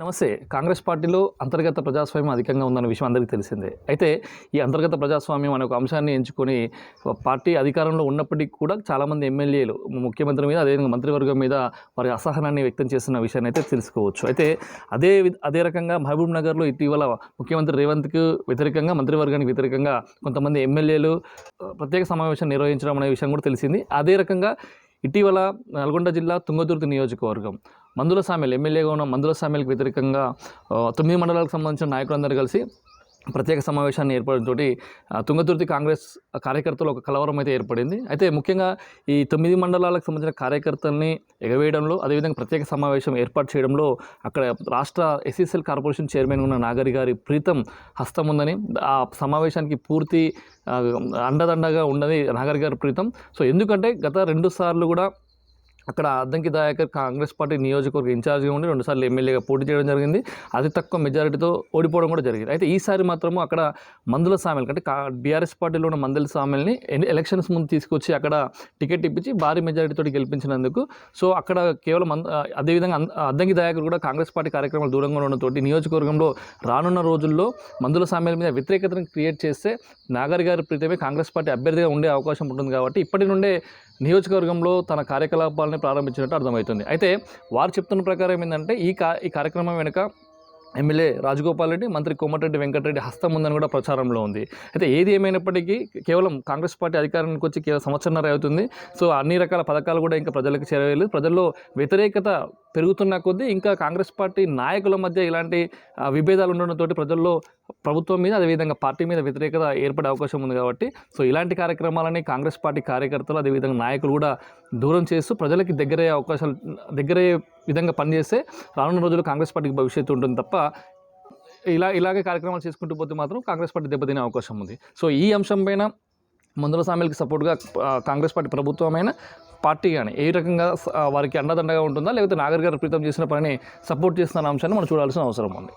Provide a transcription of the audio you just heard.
నమస్తే. కాంగ్రెస్ పార్టీలో అంతర్గత ప్రజాస్వామ్యం అధికంగా ఉందన్న విషయం అందరికీ తెలిసిందే. అయితే ఈ అంతర్గత ప్రజాస్వామ్యం అనే ఒక అంశాన్ని ఎంచుకొని పార్టీ అధికారంలో ఉన్నప్పటికీ కూడా చాలామంది ఎమ్మెల్యేలు ముఖ్యమంత్రి మీద అదేవిధంగా మంత్రివర్గం మీద వారి అసహనాన్ని వ్యక్తం చేస్తున్న విషయాన్ని అయితే తెలుసుకోవచ్చు. అయితే అదే వి- అదే రకంగా మహబూబ్ నగర్లో ఇటీవల ముఖ్యమంత్రి రేవంత్కు వ్యతిరేకంగా మంత్రివర్గానికి వ్యతిరేకంగా కొంతమంది ఎమ్మెల్యేలు ప్రత్యేక సమావేశం నిర్వహించడం అనే విషయం కూడా తెలిసింది. అదే రకంగా ఇటీవల నల్గొండ జిల్లా తుంగతుర్తి నియోజకవర్గం మందుల సామెల్ ఎమ్మెల్యేగా ఉన్న మందుల సామెల్కి వ్యతిరేకంగా తొమ్మిది మండలాలకు సంబంధించిన నాయకులందరూ కలిసి ప్రత్యేక సమావేశాన్ని ఏర్పడంతోటి తుంగతుర్తి కాంగ్రెస్ కార్యకర్తలు ఒక కలవరం అయితే ఏర్పడింది. అయితే ముఖ్యంగా ఈ తొమ్మిది మండలాలకు సంబంధించిన కార్యకర్తల్ని ఎగవేయడంలో అదేవిధంగా ప్రత్యేక సమావేశం ఏర్పాటు చేయడంలో అక్కడ రాష్ట్ర ఎస్ఎస్ఎల్ కార్పొరేషన్ చైర్మన్ ఉన్న నాగరి గారి ప్రీతం హస్తం ఉందని ఆ సమావేశానికి పూర్తి అండదండగా ఉన్నది నాగరి గారి ప్రీతం. సో ఎందుకంటే గత రెండు సార్లు కూడా అక్కడ అద్దంకి దయాకర్ కాంగ్రెస్ పార్టీ నియోజకవర్గ ఇన్ఛార్జ్గా ఉండి రెండుసార్లు ఎమ్మెల్యేగా పోటీ చేయడం జరిగింది. అతి తక్కువ మెజారిటీతో ఓడిపోవడం కూడా జరిగింది. అయితే ఈసారి మాత్రము అక్కడ మందుల సామెల్ అంటే బీఆర్ఎస్ పార్టీలో ఉన్న మందుల సామెల్ని ఎలక్షన్స్ ముందు తీసుకొచ్చి అక్కడ టికెట్ ఇప్పించి భారీ మెజారిటీతో గెలిపించినందుకు. సో అక్కడ కేవలం అదేవిధంగా అద్దంకి దయాకర్ కూడా కాంగ్రెస్ పార్టీ కార్యక్రమాలు దూరంగా ఉండడంతో నియోజకవర్గంలో రానున్న రోజుల్లో మందుల సామెల మీద వ్యతిరేకతను క్రియేట్ చేస్తే నాగర్ గారి ప్రీతమే కాంగ్రెస్ పార్టీ అభ్యర్థిగా ఉండే అవకాశం ఉంటుంది కాబట్టి ఇప్పటి నుండే నియోజకవర్గంలో తన కార్యకలాపాలు కార్యకలాపాలని ప్రారంభించినట్టు అర్థమవుతుంది. అయితే వారు చెప్తున్న ప్రకారం ఏంటంటే ఈ కా ఈ కార్యక్రమం వెనుక ఎమ్మెల్యే రాజగోపాల్ రెడ్డి మంత్రి కోమటిరెడ్డి వెంకటరెడ్డి హస్తం ఉందని కూడా ప్రచారంలో ఉంది. అయితే ఏది ఏమైనప్పటికీ కేవలం కాంగ్రెస్ పార్టీ అధికారానికి వచ్చి కేవలం సంవత్సరంన్నర అవుతుంది. సో అన్ని రకాల పథకాలు కూడా ఇంకా ప్రజలకు చేరవేయలేదు ప్రజల్లో వ్యతిరేకత పెరుగుతున్న కొద్దీ ఇంకా కాంగ్రెస్ పార్టీ నాయకుల మధ్య ఇలాంటి విభేదాలు ఉండడంతో ప్రజల్లో ప్రభుత్వం మీద అదేవిధంగా పార్టీ మీద వ్యతిరేకత ఏర్పడే అవకాశం ఉంది కాబట్టి సో ఇలాంటి కార్యక్రమాలని కాంగ్రెస్ పార్టీ కార్యకర్తలు అదేవిధంగా నాయకులు కూడా దూరం చేస్తూ ప్రజలకి దగ్గరయ్యే అవకాశాలు దగ్గరయ్యే విధంగా పనిచేస్తే రానున్న రోజుల్లో కాంగ్రెస్ పార్టీకి భవిష్యత్తు ఉంటుంది తప్ప ఇలా ఇలాగే కార్యక్రమాలు చేసుకుంటూ పోతే మాత్రం కాంగ్రెస్ పార్టీ దెబ్బతినే అవకాశం ఉంది. సో ఈ అంశం పైన మందుల సామెలకి సపోర్ట్గా కాంగ్రెస్ పార్టీ ప్రభుత్వమైన పార్టీ కానీ ఏ రకంగా వారికి అండదండగా ఉంటుందా లేకపోతే నాగర్ గారు ప్రీతం చేసిన పనిని సపోర్ట్ చేస్తున్న అంశాన్ని మనం చూడాల్సిన అవసరం ఉంది.